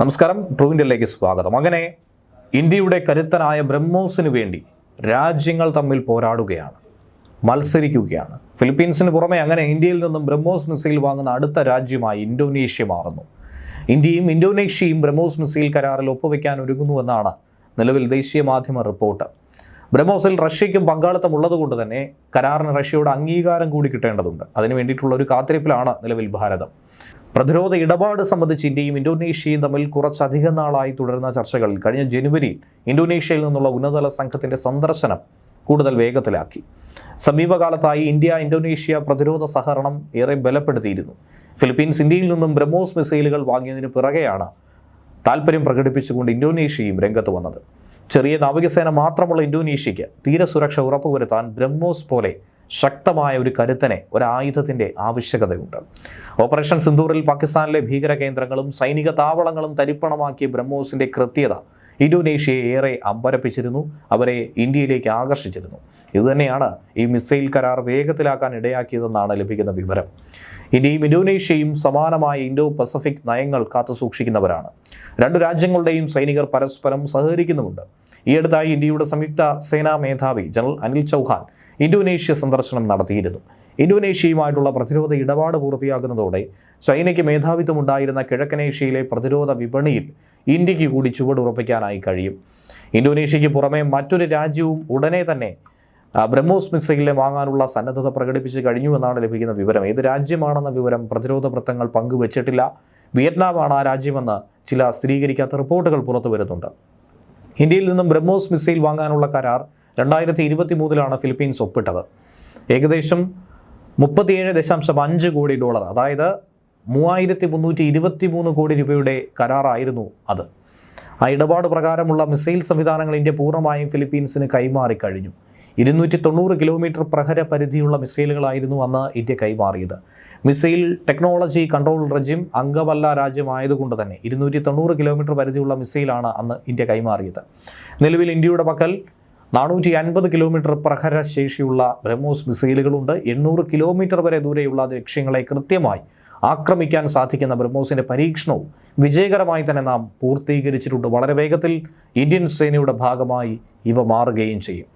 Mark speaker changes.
Speaker 1: നമസ്കാരം ട്രൂ ഇന്ത്യയിലേക്ക് സ്വാഗതം. അങ്ങനെ ഇന്ത്യയുടെ കരുത്തനായ ബ്രഹ്മോസിന് വേണ്ടി രാജ്യങ്ങൾ തമ്മിൽ പോരാടുകയാണ് മത്സരിക്കുകയാണ്. ഫിലിപ്പീൻസിന് പുറമെ അങ്ങനെ ഇന്ത്യയിൽ നിന്നും ബ്രഹ്മോസ് മിസൈൽ വാങ്ങുന്ന അടുത്ത രാജ്യമായി ഇന്തോനേഷ്യ മാറുന്നു. ഇന്ത്യയും ഇന്തോനേഷ്യയും ബ്രഹ്മോസ് മിസൈൽ കരാറിൽ ഒപ്പുവെക്കാൻ ഒരുങ്ങുന്നുവെന്നാണ് നിലവിൽ ദേശീയ മാധ്യമ റിപ്പോർട്ട്. ബ്രഹ്മോസിൽ റഷ്യയ്ക്കും പങ്കാളിത്തം ഉള്ളതുകൊണ്ട് തന്നെ കരാറിന് റഷ്യയുടെ അംഗീകാരം കൂടി കിട്ടേണ്ടതുണ്ട്. അതിനു വേണ്ടിയിട്ടുള്ള ഒരു കാത്തിരിപ്പിലാണ് നിലവിൽ ഭാരതം. പ്രതിരോധ ഇടപാട് സംബന്ധിച്ച് ഇന്ത്യയും ഇന്തോനേഷ്യയും തമ്മിൽ കുറച്ചധികം നാളായി തുടരുന്ന ചർച്ചകൾ കഴിഞ്ഞ ജനുവരിയിൽ ഇന്തോനേഷ്യയിൽ നിന്നുള്ള ഉന്നതതല സംഘത്തിന്റെ സന്ദർശനം കൂടുതൽ വേഗത്തിലാക്കി. സമീപകാലത്തായി ഇന്ത്യ ഇന്തോനേഷ്യ പ്രതിരോധ സഹകരണം ഏറെ ബലപ്പെടുത്തിയിരുന്നു. ഫിലിപ്പീൻസ് ഇന്ത്യയിൽ നിന്നും ബ്രഹ്മോസ് മിസൈലുകൾ വാങ്ങിയതിന് പിറകെയാണ് താല്പര്യം പ്രകടിപ്പിച്ചുകൊണ്ട് ഇന്തോനേഷ്യയും രംഗത്ത് വന്നത്. ചെറിയ നാവികസേന മാത്രമുള്ള ഇന്തോനേഷ്യയ്ക്ക് തീരസുരക്ഷ ഉറപ്പുവരുത്താൻ ബ്രഹ്മോസ് പോലെ ശക്തമായ ഒരു കരുത്തനെ ഒരു ആയുധത്തിന്റെ ആവശ്യകതയുണ്ട്. ഓപ്പറേഷൻ സിന്ദൂറിൽ പാകിസ്ഥാനിലെ ഭീകര കേന്ദ്രങ്ങളും സൈനിക താവളങ്ങളും തരിപ്പണമാക്കിയ ബ്രഹ്മോസിന്റെ കൃത്യത ഇന്തോനേഷ്യയെ ഏറെ അമ്പരപ്പിച്ചിരുന്നു അവരെ ഇന്ത്യയിലേക്ക് ആകർഷിച്ചിരുന്നു. ഇതുതന്നെയാണ് ഈ മിസൈൽ കരാർ വേഗത്തിലാക്കാൻ ഇടയാക്കിയതെന്നാണ് ലഭിക്കുന്ന വിവരം. ഇന്ത്യയും ഇന്തോനേഷ്യയും സമാനമായ ഇൻഡോ പസഫിക് നയങ്ങൾ കാത്തുസൂക്ഷിക്കുന്നവരാണ് രണ്ടു രാജ്യങ്ങളുടെയും സൈനികർ പരസ്പരം സഹകരിക്കുന്നുമുണ്ട്. ഈയടുത്തായി ഇന്ത്യയുടെ സംയുക്ത സേനാ മേധാവി ജനറൽ അനിൽ ചൗഹാൻ ഇന്തോനേഷ്യ സന്ദർശനം നടത്തിയിരുന്നു. ഇന്തോനേഷ്യയുമായിട്ടുള്ള പ്രതിരോധ ഇടപാട് പൂർത്തിയാകുന്നതോടെ ചൈനയ്ക്ക് മേധാവിത്വം ഉണ്ടായിരുന്ന കിഴക്കനേഷ്യയിലെ പ്രതിരോധ വിപണിയിൽ ഇന്ത്യയ്ക്ക് കൂടി ചുവടുറപ്പിക്കാനായി കഴിയും. ഇന്തോനേഷ്യയ്ക്ക് പുറമെ മറ്റൊരു രാജ്യവും ഉടനെ തന്നെ ബ്രഹ്മോസ് മിസൈലിനെ വാങ്ങാനുള്ള സന്നദ്ധത പ്രകടിപ്പിച്ച് കഴിഞ്ഞു എന്നാണ് ലഭിക്കുന്ന വിവരം. ഏത് രാജ്യമാണെന്ന വിവരം പ്രതിരോധ വൃത്തങ്ങൾ പങ്കുവച്ചിട്ടില്ല. വിയറ്റ്നാമാണ് ആ രാജ്യമെന്ന് ചില സ്ഥിരീകരിക്കാത്ത റിപ്പോർട്ടുകൾ പുറത്തു വരുന്നുണ്ട് ഇന്ത്യയിൽ നിന്നും ബ്രഹ്മോസ് മിസൈൽ വാങ്ങാനുള്ള കരാർ രണ്ടായിരത്തി ഇരുപത്തി മൂന്നിലാണ് ഫിലിപ്പീൻസ് ഒപ്പിട്ടത്. ഏകദേശം മുപ്പത്തിയേഴ് ദശാംശം അഞ്ച് കോടി ഡോളർ അതായത് മൂവായിരത്തി മുന്നൂറ്റി ഇരുപത്തി മൂന്ന് കോടി രൂപയുടെ കരാറായിരുന്നു അത്. ആ ഇടപാട് പ്രകാരമുള്ള മിസൈൽ സംവിധാനങ്ങൾ ഇന്ത്യ പൂർണമായും ഫിലിപ്പീൻസിന് കൈമാറി കഴിഞ്ഞു. ഇരുന്നൂറ്റി തൊണ്ണൂറ് കിലോമീറ്റർ പ്രഹര പരിധിയുള്ള മിസൈലുകളായിരുന്നു അന്ന് ഇന്ത്യ കൈമാറിയത്. മിസൈൽ ടെക്നോളജി കൺട്രോൾ റെജിം അംഗമല്ല രാജ്യമായതുകൊണ്ട് തന്നെ ഇരുന്നൂറ്റി തൊണ്ണൂറ് കിലോമീറ്റർ പരിധിയുള്ള മിസൈലാണ് അന്ന് ഇന്ത്യ കൈമാറിയത്. നിലവിൽ ഇന്ത്യയുടെ പക്കൽ നാനൂറ്റി അൻപത് കിലോമീറ്റർ പ്രഹര ശേഷിയുള്ള ബ്രഹ്മോസ് മിസൈലുകളുണ്ട്. എണ്ണൂറ് കിലോമീറ്റർ വരെ ദൂരെയുള്ള ലക്ഷ്യങ്ങളെ കൃത്യമായി ആക്രമിക്കാൻ സാധിക്കുന്ന ബ്രഹ്മോസിന്റെ പരീക്ഷണവും വിജയകരമായി തന്നെ നാം പൂർത്തീകരിച്ചിട്ടുണ്ട്. വളരെ വേഗത്തിൽ ഇന്ത്യൻ സേനയുടെ ഭാഗമായി ഇവ മാറുകയും ചെയ്യും.